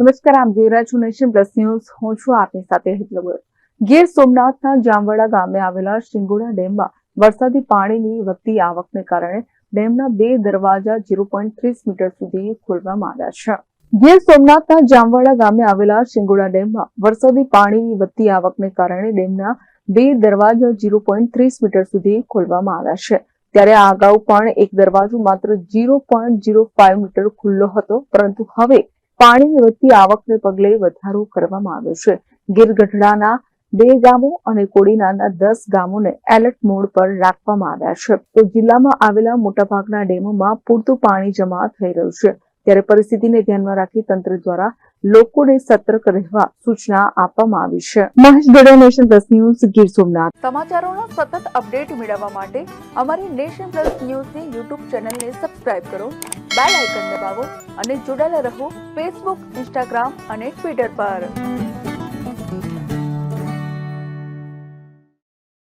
નમસ્કાર આમ છો નેશન પ્લસ ન્યૂઝ. હું છું આપની સાથે હિતલ ગોયલ. ગીર સોમનાથના જામવાડા ગામે આવેલા શિંગોડા ડેમમાં વરસાદી પાણીની વધતી આવકને કારણે ડેમના બે દરવાજા ઝીરો ત્રીસ મીટર સુધી ખોલવામાં આવ્યા છે. ગીર સોમનાથના જામવાડા ગામે આવેલા શિંગોડા ડેમમાં વરસાદી પાણીની વધતી આવકને કારણે ડેમના બે દરવાજા ઝીરો ત્રીસ મીટર સુધી ખોલવામાં આવ્યા છે. ત્યારે અગાઉ પણ એક દરવાજો માત્ર ઝીરો ઝીરો ફાઇવ મીટર ખુલ્લો હતો, પરંતુ હવે પાણીની વધતી આવકને પગલે વધારો કરવામાં આવ્યો છે. ગીર ગઢડાના બે ગામો અને કોડીનાના દસ ગામોને એલર્ટ મોડ પર રાખવામાં આવ્યા છે. તો જિલ્લામાં આવેલા મોટાભાગના ડેમોમાં પૂરતું પાણી જમા થઈ રહ્યું છે. ત્યારે પરિસ્થિતિને ધ્યાનમાં રાખી તંત્ર દ્વારા લોકોને સતર્ક રહેવા સૂચના આપવામાં આવી છે. Mahesh Doda Nation Plus News, Gir Somnath. સમાચારોનો સતત અપડેટ મેળવવા માટે અમારી નેશન પ્લસ ન્યૂઝની યુટ્યુબ ચેનલને સબસ્ક્રાઇબ કરો, બેલ આઇકન દબાવો અને જોડાયેલા રહો ફેસબુક, ઇન્સ્ટાગ્રામ અને ટ્વિટર પર.